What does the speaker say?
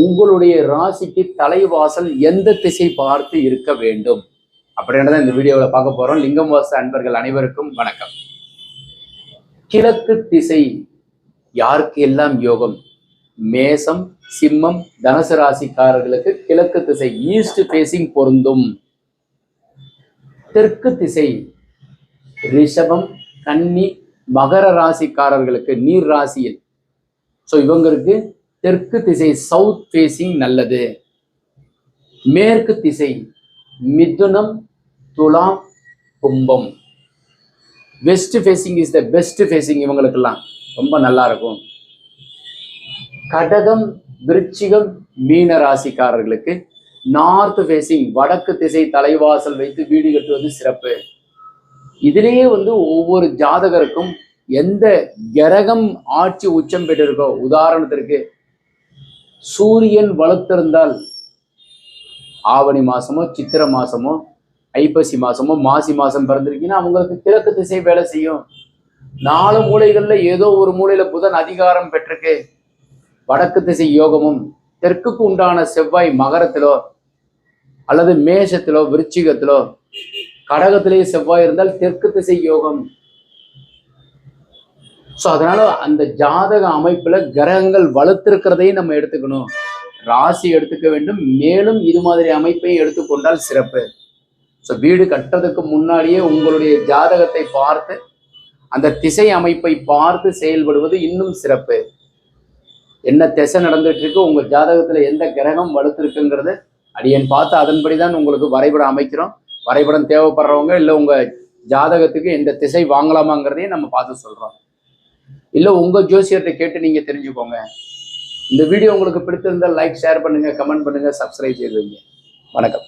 உங்களுடைய ராசிக்கு தலைவாசல் எந்த திசை பார்த்து இருக்க வேண்டும்? அப்படின்றத இந்த வீடியோவில் பார்க்க போகிறோம் லிங்கம் வாச அன்பர்கள் அனைவருக்கும் வணக்கம். கிழக்கு திசை யாருக்கு எல்லாம் யோகம்? மேசம் சிம்மம் தனுசு ராசிக்காரர்களுக்கு கிழக்கு திசை ஈஸ்ட் பேசிங் பொருந்தும். தெற்கு திசை ரிஷபம் கன்னி மகர ராசிக்காரர்களுக்கு நீர் ராசியில். ஸோ இவங்களுக்கு தெற்கு திசை சவுத் ஃபேசிங் நல்லது. மேற்கு திசை மிதுனம் துலாம் கும்பம். West facing is the best facing இவங்களுக்கெல்லாம். ரொம்ப நல்லா இருக்கும் கடகம் விருச்சிகம் மீன ராசிக்காரர்களுக்கு நார்த் ஃபேசிங் வடக்கு திசை தலைவாசல் வைத்து வீடு கட்டுவது சிறப்பு. இதிலேயே வந்து ஒவ்வொரு ஜாதகருக்கும் எந்த கிரகம் ஆட்சி உச்சம் பெற்றிருக்கோ உதாரணத்திற்கு சூரியன் வளர்த்திருந்தால் ஆவணி மாசமோ சித்திரை மாசமோ ஐப்பசி மாசமோ மாசி மாசம் பிறந்திருக்கீங்கன்னா அவங்களுக்கு கிழக்கு திசை வேலை செய்யும். நாலு மூலைகள்ல ஏதோ ஒரு மூலையில புதன் அதிகாரம் பெற்றிருக்கு. வடக்கு திசை யோகமும் தெற்குக்கு உண்டான செவ்வாய் மகரத்திலோ அல்லது மேஷத்திலோ விருச்சிகத்திலோ கடகத்திலேயே செவ்வாய் இருந்தால் தெற்கு திசை யோகம் ஸோ அதனால அந்த ஜாதக அமைப்புல கிரகங்கள் வலுத்திருக்கிறதையும் நம்ம எடுத்துக்கணும். ராசி எடுத்துக்க வேண்டும். மேலும் இது மாதிரி அமைப்பையும் எடுத்துக்கொண்டால் சிறப்பு. ஸோ வீடு கட்டுறதுக்கு முன்னாடியே உங்களுடைய ஜாதகத்தை பார்த்து அந்த திசை அமைப்பை பார்த்து செயல்படுவது இன்னும் சிறப்பு. என்ன திசை நடந்துட்டு இருக்கு உங்க ஜாதகத்துல எந்த கிரகம் வலுத்திருக்குங்கிறது அடியன் பார்த்து அதன்படி தான் உங்களுக்கு வரைபடம் அமைக்கிறோம். வரைபடம் தேவைப்படுறவங்க இல்லை உங்கள் ஜாதகத்துக்கு எந்த திசை வாங்கலாமாங்கிறதையும் நம்ம பார்த்து சொல்கிறோம் இல்லை உங்கள் ஜோசியர்கிட்ட கேட்டு நீங்கள் தெரிஞ்சுக்கோங்க. இந்த வீடியோ உங்களுக்கு பிடித்திருந்தால் லைக் ஷேர் பண்ணுங்கள் கமெண்ட் பண்ணுங்கள் சப்ஸ்கிரைப் செய்வீங்க வணக்கம்.